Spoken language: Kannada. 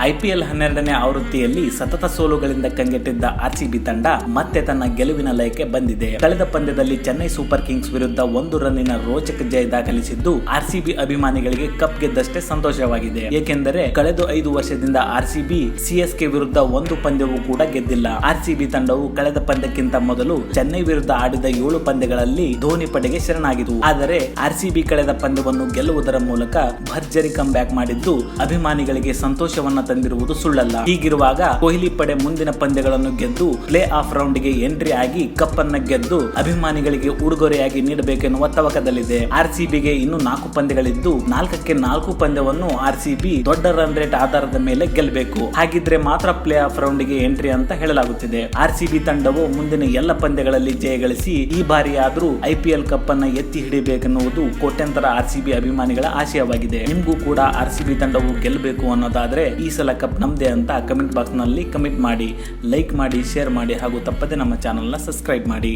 ಐಪಿಎಲ್ ಹನ್ನೆರಡನೇ ಆವೃತ್ತಿಯಲ್ಲಿ ಸತತ ಸೋಲುಗಳಿಂದ ಕಂಗೆಟ್ಟಿದ್ದ ಆರ್ಸಿಬಿ ತಂಡ ಮತ್ತೆ ತನ್ನ ಗೆಲುವಿನ ಲಯಕ್ಕೆ ಬಂದಿದೆ. ಕಳೆದ ಪಂದ್ಯದಲ್ಲಿ ಚೆನ್ನೈ ಸೂಪರ್ ಕಿಂಗ್ಸ್ ವಿರುದ್ಧ ಒಂದು ರನ್ನಿನ ರೋಚಕ ಜಯ ದಾಖಲಿಸಿದ್ದು ಆರ್ಸಿಬಿ ಅಭಿಮಾನಿಗಳಿಗೆ ಕಪ್ ಗೆದ್ದಷ್ಟೇ ಸಂತೋಷವಾಗಿದೆ. ಏಕೆಂದರೆ ಕಳೆದ ಐದು ವರ್ಷದಿಂದ ಆರ್ಸಿಬಿ ಸಿಎಸ್ಕೆ ವಿರುದ್ಧ ಒಂದು ಪಂದ್ಯವೂ ಕೂಡ ಗೆದ್ದಿಲ್ಲ. ಆರ್ಸಿಬಿ ತಂಡವು ಕಳೆದ ಪಂದ್ಯಕ್ಕಿಂತ ಮೊದಲು ಚೆನ್ನೈ ವಿರುದ್ಧ ಆಡಿದ ಏಳು ಪಂದ್ಯಗಳಲ್ಲಿ ಧೋನಿ ಪಡೆಗೆ ಶರಣಾಗಿತ್ತು. ಆದರೆ ಆರ್ಸಿಬಿ ಕಳೆದ ಪಂದ್ಯವನ್ನು ಗೆಲ್ಲುವುದರ ಮೂಲಕ ಭರ್ಜರಿ ಕಮ್ ಬ್ಯಾಕ್ ಮಾಡಿದ್ದು ಅಭಿಮಾನಿಗಳಿಗೆ ಸಂತೋಷವನ್ನ ತಂದಿರುವುದು ಸುಳ್ಳಲ್ಲ. ಹೀಗಿರುವಾಗ ಕೊಹ್ಲಿ ಪಡೆ ಮುಂದಿನ ಪಂದ್ಯಗಳನ್ನು ಗೆದ್ದು ಪ್ಲೇ ಆಫ್ ರೌಂಡ್ಗೆ ಎಂಟ್ರಿ ಆಗಿ ಕಪ್ ಅನ್ನ ಗೆದ್ದು ಅಭಿಮಾನಿಗಳಿಗೆ ಉಡುಗೊರೆಯಾಗಿ ನೀಡಬೇಕೆನ್ನುವ ತವಕದಲ್ಲಿದೆ. ಆರ್ ಸಿಬಿಗೆ ಇನ್ನು ನಾಲ್ಕು ಪಂದ್ಯಗಳಿದ್ದು ನಾಲ್ಕಕ್ಕೆ ನಾಲ್ಕು ಪಂದ್ಯವನ್ನು ಆರ್ಸಿಬಿ ದೊಡ್ಡ ರನ್ ರೇಟ್ ಆಧಾರದ ಮೇಲೆ ಗೆಲ್ಲಬೇಕು. ಹಾಗಿದ್ರೆ ಮಾತ್ರ ಪ್ಲೇ ಆಫ್ ರೌಂಡ್ಗೆ ಎಂಟ್ರಿ ಅಂತ ಹೇಳಲಾಗುತ್ತಿದೆ. ಆರ್ಸಿಬಿ ತಂಡವು ಮುಂದಿನ ಎಲ್ಲ ಪಂದ್ಯಗಳಲ್ಲಿ ಜಯ ಗಳಿಸಿ ಈ ಬಾರಿ ಆದ್ರೂ ಐಪಿಎಲ್ ಕಪ್ ಅನ್ನ ಎತ್ತಿ ಹಿಡಿಬೇಕೆನ್ನುವುದು ಕೋಟ್ಯಂತರ ಆರ್ ಸಿಬಿ ಅಭಿಮಾನಿಗಳ ಆಶಯವಾಗಿದೆ. ನಿಮಗೂ ಕೂಡ ಆರ್ಸಿಬಿ ತಂಡವು ಗೆಲ್ಲಬೇಕು ಅನ್ನೋದಾದ್ರೆ ಈ ಸಲ ಕಪ್ ನಮ್ಮದೇ ಅಂತ ಕಮೆಂಟ್ ಬಾಕ್ಸ್ನಲ್ಲಿ ಕಮೆಂಟ್ ಮಾಡಿ ಲೈಕ್ ಮಾಡಿ ಶೇರ್ ಮಾಡಿ ಹಾಗೂ ತಪ್ಪದೇ ನಮ್ಮ ಚಾನಲ್ನ ಸಬ್ಸ್ಕ್ರೈಬ್ ಮಾಡಿ.